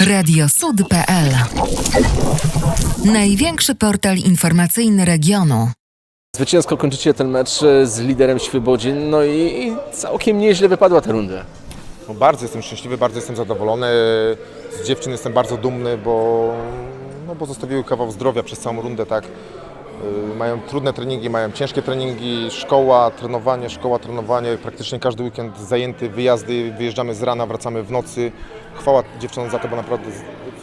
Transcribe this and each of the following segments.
Radiosud.pl Największy portal informacyjny regionu. Zwycięsko kończycie ten mecz e, z liderem Świebodzin, no i, i całkiem nieźle wypadła ta runda. No bardzo jestem szczęśliwy, bardzo jestem zadowolony. Z dziewczyn jestem bardzo dumny, bo, no bo zostawiły kawał zdrowia przez całą rundę, tak. Y, Mają trudne treningi, mają ciężkie treningi, szkoła, trenowanie, szkoła, trenowanie, praktycznie każdy weekend zajęty, wyjazdy, wyjeżdżamy z rana, wracamy w nocy. Chwała dziewczynom za to, bo naprawdę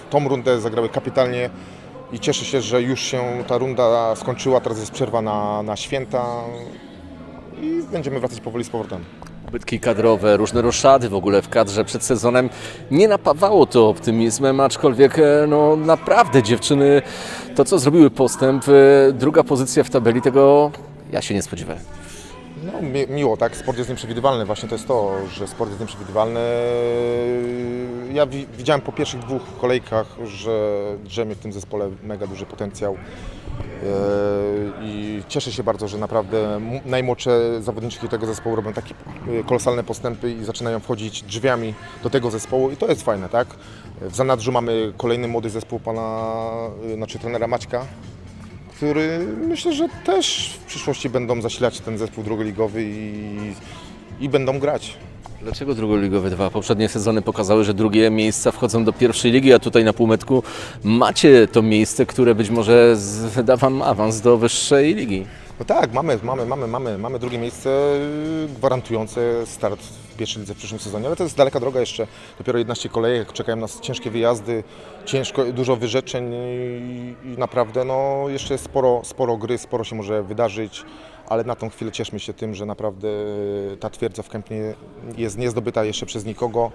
tą rundę zagrały kapitalnie i cieszę się, że już się ta runda skończyła, teraz jest przerwa na, na święta i będziemy wracać powoli z powrotem. Bytki kadrowe, różne roszady w ogóle w kadrze przed sezonem nie napawało to optymizmem, aczkolwiek e, no naprawdę dziewczyny to co zrobiły postęp, e, druga pozycja w tabeli, tego ja się nie spodziewałem. No, mi, miło, tak? Sport jest nieprzewidywalny. Właśnie to jest to, że sport jest nieprzewidywalny. Ja wi- widziałem po pierwszych dwóch kolejkach, że drzemie w tym zespole mega duży potencjał. Eee, I cieszę się bardzo, że naprawdę najmłodsze zawodniczki tego zespołu robią takie e, kolosalne postępy i zaczynają wchodzić drzwiami do tego zespołu i to jest fajne, tak? W zanadrzu mamy kolejny młody zespół pana, e, znaczy trenera Maćka, który myślę, że też w przyszłości będą zasilać ten zespół drugoligowy i, i będą grać. Dlaczego drugoligowe dwa? Poprzednie sezony pokazały, że drugie miejsca wchodzą do pierwszej ligi, a tutaj na półmetku macie to miejsce, które być może da wam awans do wyższej ligi. No tak, mamy, mamy, mamy, mamy, mamy drugie miejsce gwarantujące start w pierwszej lidze w przyszłym sezonie, ale to jest daleka droga jeszcze, dopiero 11 kolejek, czekają nas ciężkie wyjazdy, ciężko, dużo wyrzeczeń i, i naprawdę no, jeszcze sporo, sporo gry, sporo się może wydarzyć, ale na tą chwilę cieszmy się tym, że naprawdę ta twierdza w Kępnie jest niezdobyta jeszcze przez nikogo.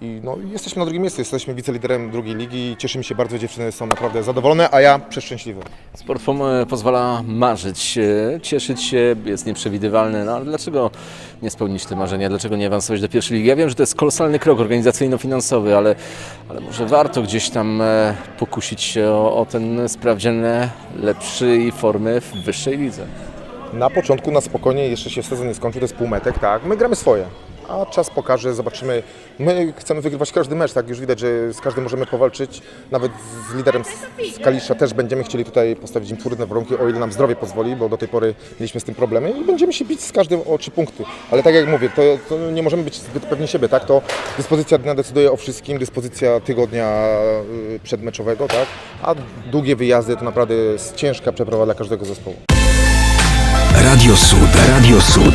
I no, jesteśmy na drugim miejscu, jesteśmy wiceliderem drugiej ligi i cieszymy się bardzo, dziewczyny są naprawdę zadowolone, a ja przeszczęśliwy. Sport pom- pozwala marzyć, e, cieszyć się, jest nieprzewidywalny, no ale dlaczego nie spełnić te marzenia, dlaczego nie awansować do pierwszej ligi? Ja wiem, że to jest kolosalny krok organizacyjno-finansowy, ale, ale może warto gdzieś tam e, pokusić się o, o ten sprawdzian lepszej formy w wyższej lidze. Na początku na spokojnie, jeszcze się sezon nie skończył, to jest półmetek, tak, my gramy swoje. A czas pokaże, zobaczymy. My chcemy wygrywać każdy mecz, tak? Już widać, że z każdym możemy powalczyć. Nawet z liderem z- Kalisza też będziemy chcieli tutaj postawić im trudne warunki, o ile nam zdrowie pozwoli, bo do tej pory mieliśmy z tym problemy i będziemy się bić z każdym o trzy punkty. Ale tak jak mówię, to, to nie możemy być zbyt pewni siebie, tak? To dyspozycja dnia decyduje o wszystkim, dyspozycja tygodnia y, przedmeczowego, tak? A długie wyjazdy to naprawdę jest ciężka przeprawa dla każdego zespołu. Radio Sud. Radio Sud.